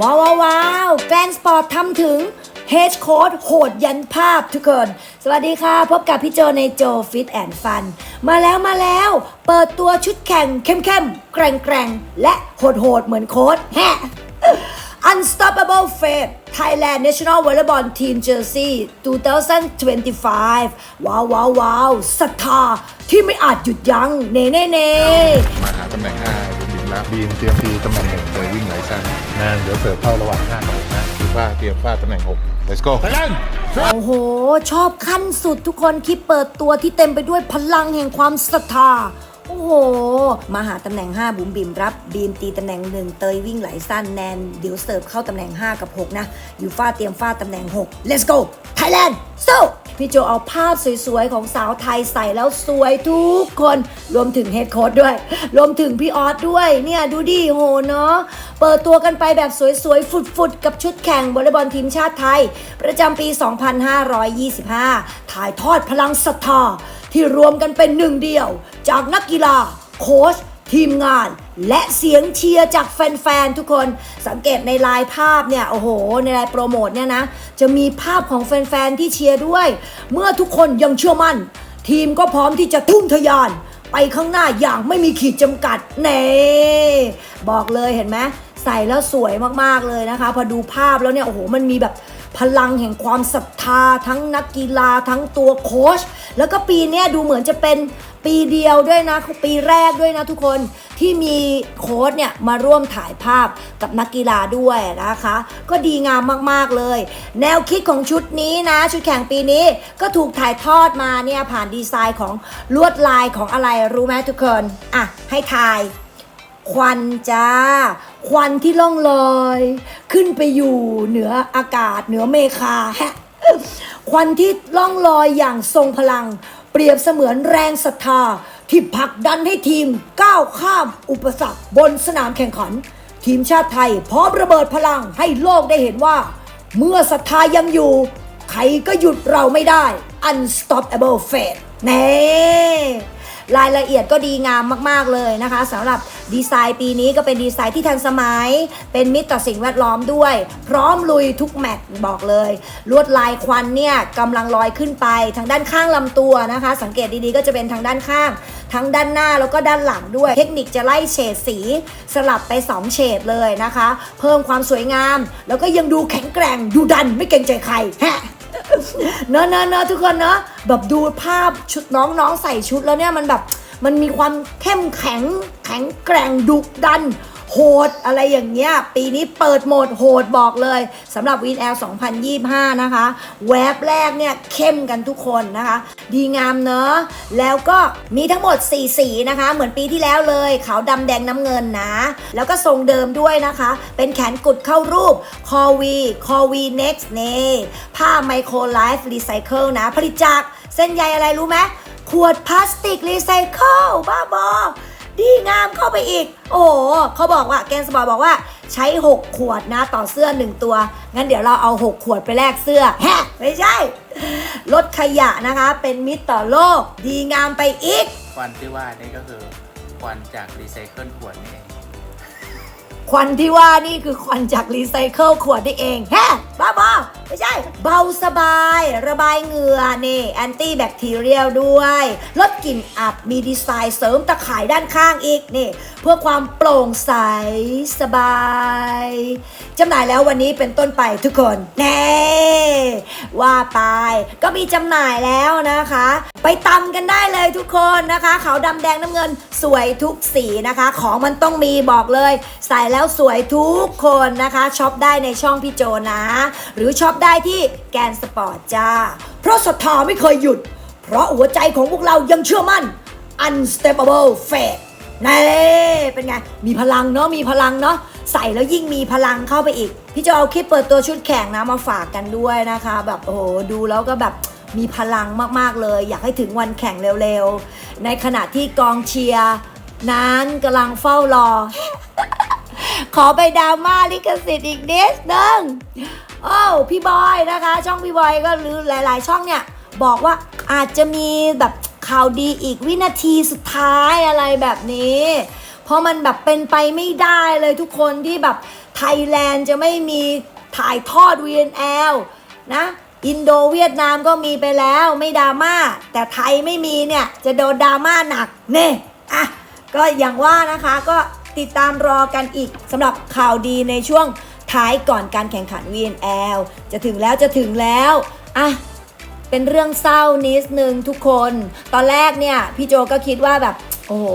ว้าวว้าวแกรนสปอร์ตทำถึงเฮดโค้ดโหดยันภาพทุกคน สวัสดีค่ะ พบกับพี่โจในโจฟิตแอนด์ฟัน มาแล้วมาแล้ว เปิดตัวชุดแข่งเข้มๆ แกร่งๆ และโหดๆ เหมือนโค้ดแฮะ Unstoppable Fate Thailand National Volleyball Team Jersey 2025 ว้าวว้าวว้าวศรัทธาที่ไม่อาจหยุดยัง้ง เน่เน่เน่มาหาตำแหน่ง5เป็ นบินแล้วบีมเตรียมทีตำแหน่งหนึ่งโดยวิ่งไหลสั้นแมนเดี๋ยวเสิร์ฟเข้าระหว่าง5กับ6นะคือว่าเตรียมฟาดตำแหน่ง6 let's go ไปเล่นโอ้โห ชอบขั้นสุดทุกคนคลิปเปิดตัวที่เต็มไปด้วยพลังแห่งความศรัทธา โอ้โห มาหาตำแหน่ง 5 บุ๋มบิมรับ บีมตีตำแหน่ง 1 เตยวิ่งไหลสั้นแนน เดี๋ยวเสิร์ฟเข้าตำแหน่ง 5 กับ 6 นะอยู่ฟาเตรียมฟาตำแหน่ง 6 let's go Thailand so พี่โจเอาภาพสวยๆ ของสาวไทยใส่แล้วสวยทุกคน รวมถึงเฮดโค้ดด้วย รวมถึงพี่ออสด้วย เนี่ยดูดิโหเนาะ เปิดตัวกันไปแบบสวยๆ ฟุดๆ กับชุดแข่งวอลเลย์บอลทีมชาติไทย ประจำปี 2525 ถ่ายทอดพลังศรัทธา ที่รวมกันเป็นหนึ่งเดียว จากนักกีฬา โค้ชทีมงาน และเสียงเชียร์จากแฟนๆทุกคนสังเกตในลายภาพเนี่ยโอ้โห ในลายโปรโมทเนี่ยนะ จะมีภาพของแฟนๆที่เชียร์ด้วย เมื่อทุกคนยังเชื่อมั่น ทีมก็พร้อมที่จะทุ่มทยาน ไปข้างหน้าอย่างไม่มีขีดจำกัดเน่บอกเลยเห็นไหมใส่แล้วสวยมากๆเลยนะคะ พอดูภาพแล้วเนี่ยโอ้โหมันมีแบบ พลังแห่งความศรัทธา ทั้งนักกีฬาทั้งตัวโค้ชแล้วก็ปีนี้ดูเหมือนจะเป็นปีเดียวด้วยนะ ปีแรกด้วยนะทุกคนที่มีโค้ชเนี่ยมาร่วมถ่ายภาพกับนักกีฬาด้วยนะคะ ก็ดีงามมากๆเลย แนวคิดของชุดนี้นะ ชุดแข่งปีนี้ก็ถูกถ่ายทอดมาเนี่ยผ่านดีไซน์ของลวดลายของอะไรรู้ไหมทุกคน อะ ให้ทาย ควันจ้า ควันที่ล่องลอย ขึ้นไปอยู่เหนืออากาศเหนือเมฆาฮะควันที่ล่องลอยอย่างทรงพลัง เปรียบเสมือนแรงศรัทธาที่ผลักดันให้ทีมก้าวข้ามอุปสรรคบนสนามแข่งขัน ทีมชาติไทยพร้อมระเบิดพลังให้โลกได้เห็นว่า เมื่อศรัทธายังอยู่ ใครก็หยุดเราไม่ได้ unstoppable fate เน่ รายละเอียดก็ดีงามมาก ๆ เลยนะคะสำหรับดีไซน์ปีนี้ก็เป็นดีไซน์ที่ทันสมัย เป็นมิตรต่อสิ่งแวดล้อมด้วย พร้อมลุยทุกแมตช์บอกเลย ลวดลายควันเนี่ยกำลังลอยขึ้นไป ทางด้านข้างลำตัวนะคะ สังเกตดีๆก็จะเป็นทางด้านข้าง ทั้งด้านหน้าแล้วก็ด้านหลังด้วย เทคนิคจะไล่เฉดสีสลับไป 2 เฉดเลยนะคะ เพิ่มความสวยงาม แล้วก็ยังดูแข็งแกร่งดูดันไม่เกรงใจใครฮะ เนอะเนอะเนอะทุกคนเนอะแบบดูภาพชุดน้องๆใส่ชุดแล้วเนี่ยมันแบบมันมีความเข้มแข็งแข็งแกร่งดุดัน โหดอะไรอย่างเงี้ย ปีนี้เปิดโหมดโหดบอกเลยสำหรับ w ินแอล2025 นะคะ แวบแรกเนี่ย เข้มกันทุกคนนะคะ ดีงามเนอะแล้วก็มีทั้งหมด 4 สีนะคะ เหมือนปีที่แล้วเลย ขาวดำแดงน้ำเงินนะ แล้วก็ทรงเดิมด้วยนะคะ เป็นแขนกุดเข้ารูปคอวีคอวี next นี่ผ้าไมโครไลฟ์รีไซเคิลนะ ผลิตจากเส้นใยอะไรรู้ไหมขวดพลาสติกรีไซเคิลบ้าบอ ดีงามเข้าไปอีก โอ้โหเขาบอกว่าแกนสปอร์ตบอกว่าใช้ 6 ขวดนะต่อเสื้อ 1 ตัว งั้นเดี๋ยวเราเอา 6 ขวดไปแลกเสื้อแฮะไม่ใช่ลดขยะนะคะ เป็นมิตรต่อโลก ดีงามไปอีก ควันที่ว่านี่ก็คือควันจากรีไซเคิลขวดนี่เองควันที่ว่านี่คือควันจากรีไซเคิลขวดนี่เองแฮะบ้าบอไม่ใช่ เบาสบาย ระบายเหงื่อนี่แอนตี้แบคทีเรียลด้วย ลดกลิ่นอับมีดีไซน์เสริมตะข่ายด้านข้างอีกนี่ เพื่อความโปร่งใสสบายจำหน่ายแล้ววันนี้เป็นต้นไปทุกคนแน่ ว่าไป ก็มีจำหน่ายแล้วนะคะ ไปตำกันได้เลยทุกคนนะคะขาวดำแดงน้ำเงินสวยทุกสีนะคะ ของมันต้องมีบอกเลย ใส่แล้วสวยทุกคนนะคะช็อปได้ในช่องพี่โจนะ หรือช็อปได้ที่แกนสปอร์ตจ้า เพราะศรัทธาไม่เคยหยุด เพราะหัวใจของพวกเรายังเชื่อมั่น unstoppable faith นี่เป็นไง มีพลังเนาะมีพลังเนาะ ใส่แล้วยิ่งมีพลังเข้าไปอีก พี่จะเอาคลิปเปิดตัวชุดแข่งนะมาฝากกันด้วยนะคะ แบบโอ้โหดูแล้วก็แบบมีพลังมากๆเลย อยากให้ถึงวันแข่งเร็วๆ ในขณะที่กองเชียร์นั้นกำลังเฝ้ารอ ขอไปดราม่าลิขสิทธิ์อีกนิดนึงโอ้พี่บอยนะคะ ช่องพี่บอยก็หรือหลาย ๆ ช่องเนี่ย บอกว่าอาจจะมีแบบข่าวดีอีกวินาทีสุดท้ายอะไรแบบนี้ ราะมันแบบเป็นไปไม่ได้เลยทุกคนที่แบบไทยแลนด์จะไม่มีถ่ายทอด VNL นะอินโดเวียดนามก็มีไปแล้วไม่ดราม่าแต่ไทยไม่มีเนี่ย จะโดนดราม่าหนักเน่อะก็อย่างว่านะคะก็ติดตามรอกันอีกสำหรับข่าวดีในช่วงท้ายก่อนการแข่งขัน VNL จะถึงแล้วจะถึงแล้วอะเป็นเรื่องเศร้านิดนึงทุกคน ตอนแรกเนี่ย พี่โจก็คิดว่าแบบ โอ้โห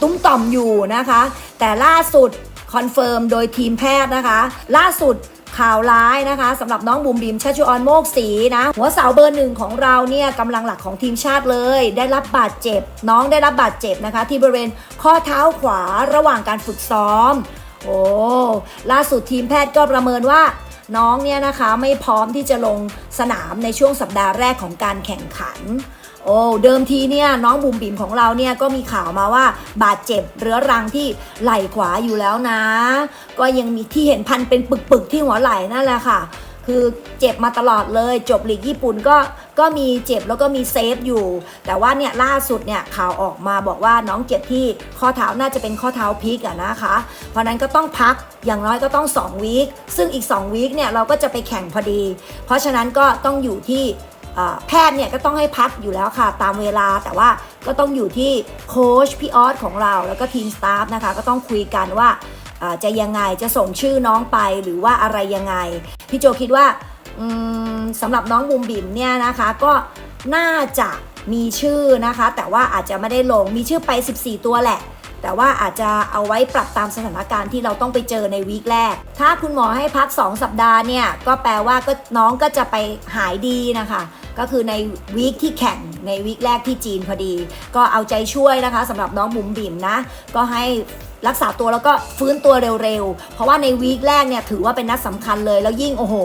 ตุ้มต่อมอยู่นะคะ แต่ล่าสุดคอนเฟิร์มโดยทีมแพทย์นะคะ ล่าสุดข่าวร้ายนะคะสำหรับน้องบุ๋มบิมชัชออนโมกศรีนะ หัวเสาเบอร์หนึ่งของเราเนี่ยกำลังหลักของทีมชาติเลย ได้รับบาดเจ็บ น้องได้รับบาดเจ็บนะคะ ที่บริเวณข้อเท้าขวาระหว่างการฝึกซ้อม โอ้ล่าสุดทีมแพทย์ก็ประเมินว่าน้องเนี่ยนะคะไม่พร้อมที่จะลงสนามในช่วงสัปดาห์แรกของการแข่งขัน โอ้เดิมทีเนี่ยน้องบุ๋มบิ๋มของเราเนี่ยก็มีข่าวมาว่าบาดเจ็บเรื้อรังที่ไหล่ขวาอยู่แล้วนะ ก็ยังมีที่เห็นพันเป็นปึกๆที่หัวไหล่นั่นแหละค่ะ คือเจ็บมาตลอดเลยจบลีกญี่ปุ่นก็ก็มีเจ็บแล้วก็มีเซฟอยู่ แต่ว่าเนี่ยล่าสุดเนี่ยข่าวออกมาบอกว่าน้องเจ็บที่ข้อเท้าน่าจะเป็นข้อเท้าพลิกอะนะคะ เพราะนั้นก็ต้องพักอย่างน้อยก็ต้อง2วีคซึ่งอีก2วีคเนี่ยเราก็จะไปแข่งพอดี เพราะฉะนั้นก็ต้องอยู่ที่ แพทย์เนี่ยก็ต้องให้พักอยู่แล้วค่ะ ตามเวลาแต่ว่าก็ต้องอยู่ที่โค้ชพี่ออสของเรา แล้วก็ทีมสตาฟนะคะก็ต้องคุยกันว่าจะยังไงจะส่งชื่อน้องไปหรือว่าอะไรยังไง พี่โจคิดว่าสำหรับน้องบุมบิมเนี่ยนะคะก็น่าจะมีชื่อนะคะ แต่ว่าอาจจะไม่ได้ลงมีชื่อไป 14 ตัวแหละ แต่ว่าอาจจะเอาไว้ปรับตามสถานการณ์ที่เราต้องไปเจอในวีคแรก ถ้าคุณหมอให้พัก 2 สัปดาห์เนี่ย ก็แปลว่าก็น้องก็จะไปหายดีนะคะ ก็คือในวีคที่แข่งในวีคแรกที่จีนพอดี ก็เอาใจช่วยนะคะสำหรับน้องบุ๋มบิ๋มนะ ก็ให้รักษาตัวแล้วก็ฟื้นตัวเร็วๆ เพราะว่าในวีคแรกเนี่ยถือว่าเป็นนัดสำคัญเลย แล้วยิ่งโอ้โห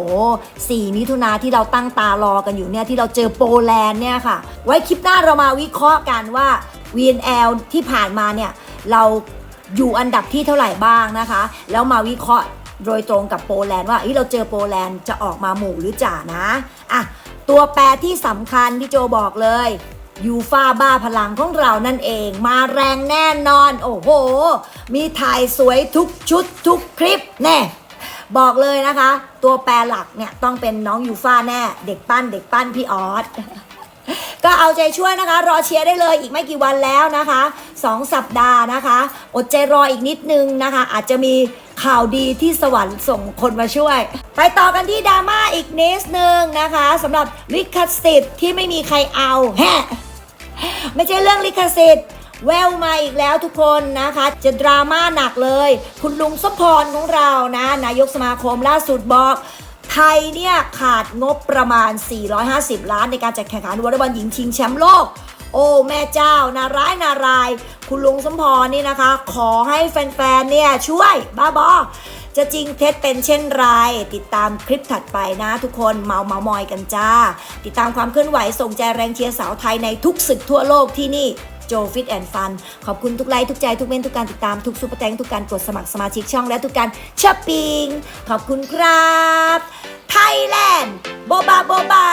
4 มิถุนาที่เราตั้งตารอกันอยู่เนี่ยที่เราเจอโปแลนด์เนี่ยค่ะ ไว้คลิปหน้าเรามาวิเคราะห์กันว่า VNL ที่ผ่านมาเนี่ยเราอยู่อันดับที่เท่าไหร่บ้างนะคะ แล้วมาวิเคราะห์โดยตรงกับโปแลนด์ว่าเฮ้ยเราเจอโปแลนด์จะออกมาหมู่หรือจ่านะอะตัวแปรที่สำคัญที่โจบอกเลยยูฟาบ้าพลังของเรานั่นเองมาแรงแน่นอน โอ้โห มีถ่ายสวยทุกชุดทุกคลิปแน่บอกเลยนะคะ ตัวแปรหลักเนี่ยต้องเป็นน้องยูฟาแน่ เด็กปั้นเด็กปั้นพี่ออส ก็เอาใจช่วยนะคะ รอเชียร์ได้เลยอีกไม่กี่วันแล้วนะคะ 2 สัปดาห์นะคะ อดใจรออีกนิดนึงนะคะ อาจจะมีข่าวดีที่สวรรค์ส่งคนมาช่วย ไปต่อกันที่ดราม่าอีกนิดนึงนะคะสำหรับลิขสิทธิ์ที่ไม่มีใครเอาแฮะไม่ใช่เรื่องลิขสิทธิ์แววมาอีกแล้วทุกคนนะคะ จะดราม่าหนักเลย คุณลุงสมพรของเรานะ นายกสมาคมล่าสุดบอก ไทยเนี่ยขาดงบประมาณ 450 ล้านในการจัดแข่งขันวอลเลย์บอลหญิงชิงแชมป์โลก โอ้แม่เจ้า นาร้ายนาราย คุณลุงสมพรนี่นะคะ ขอให้แฟนๆเนี่ยช่วยบ้าบอจะจริงเท็จเป็นเช่นไร ติดตามคลิปถัดไปนะทุกคนเมาเมามอยกันจ้า ติดตามความเคลื่อนไหวส่งใจแรงเชียร์สาวไทยในทุกศึกทั่วโลกที่นี่ โจฟิตแอนด์ฟันขอบคุณทุกไลค์ทุกใจทุกเม้นทุกการติดตามทุกซูเปอร์แตงทุกการกดสมัครสมาชิกช่องและทุกการช้อปปิ้งขอบคุณครับไทยแลนด์โบบาโบบา